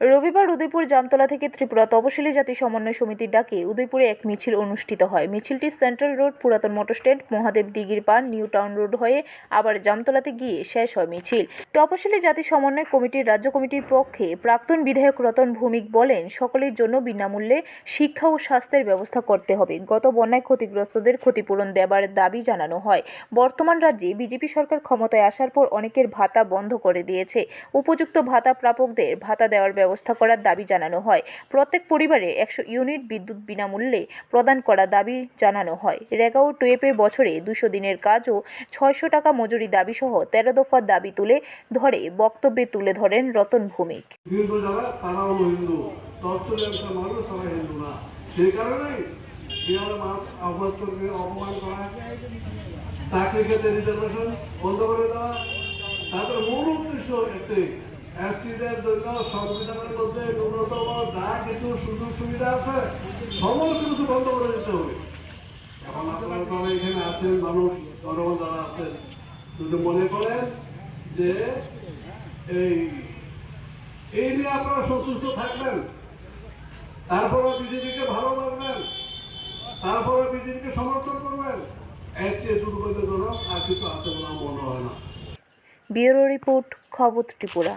রবিবার উদয়পুর জামতলা থেকে ত্রিপুরা তপশিলি জাতি সমন্বয় সমিতির ডাকে উদয়পুরে এক মিছিল অনুষ্ঠিত হয়। মিছিলটি সেন্ট্রাল রোড পুরাতন মোটর স্ট্যান্ড মহাদেব দিঘির পান নিউ টাউন রোড হয়ে আবার জামতলাতে গিয়ে শেষ হয় মিছিল। তপশিলি জাতি সমন্বয় কমিটির রাজ্য কমিটির পক্ষে প্রাক্তন বিধায়ক রতন ভৌমিক বলেন, সকলের জন্য বিনামূল্যে শিক্ষা ও স্বাস্থ্যের ব্যবস্থা করতে হবে। গত বন্যায় ক্ষতিগ্রস্তদের ক্ষতিপূরণ দেবার দাবি জানানো হয়। বর্তমান রাজ্যে বিজেপি সরকার ক্ষমতায় আসার পর অনেকের ভাতা বন্ধ করে দিয়েছে। উপযুক্ত ভাতা প্রাপকদের ভাতা দেওয়ার ব্যবস্থা করার দাবি জানানো হয়। প্রত্যেক পরিবারে একশো ইউনিট বিদ্যুৎ বিনামূল্যে প্রদান করার দাবি জানানো হয়। রেগাও টুয়েপের বছরে দুশো দিনের কাজ ও ছয়শো টাকা মজুরি দাবি সহ তেরো দফার দাবি তুলে ধরে, বক্তব্যে তুলে ধরেন রতন ভৌমিক। সেই অপমান করা চাকরি রিজার্ভেশন বন্ধ করে দেওয়া। তাদের মূল উদ্দেশ্য জন্য ন্যূনতম যা সুযোগ সুবিধা আছে, সমস্ত কিছু এখন মানুষ যারা আছেন মনে করেন যে এই এই নিয়ে আপনারা সন্তুষ্ট থাকবেন। তারপরে বিজেপিকে ভালোবাসবেন তারপরে বিজেপিকে সমর্থন করবেন। এর চেয়ে দুর্ভাগ্যজনক আর কিছু আছে বলে মনে হয় না। ব্যুরো রিপোর্ট, খবর ত্রিপুরা।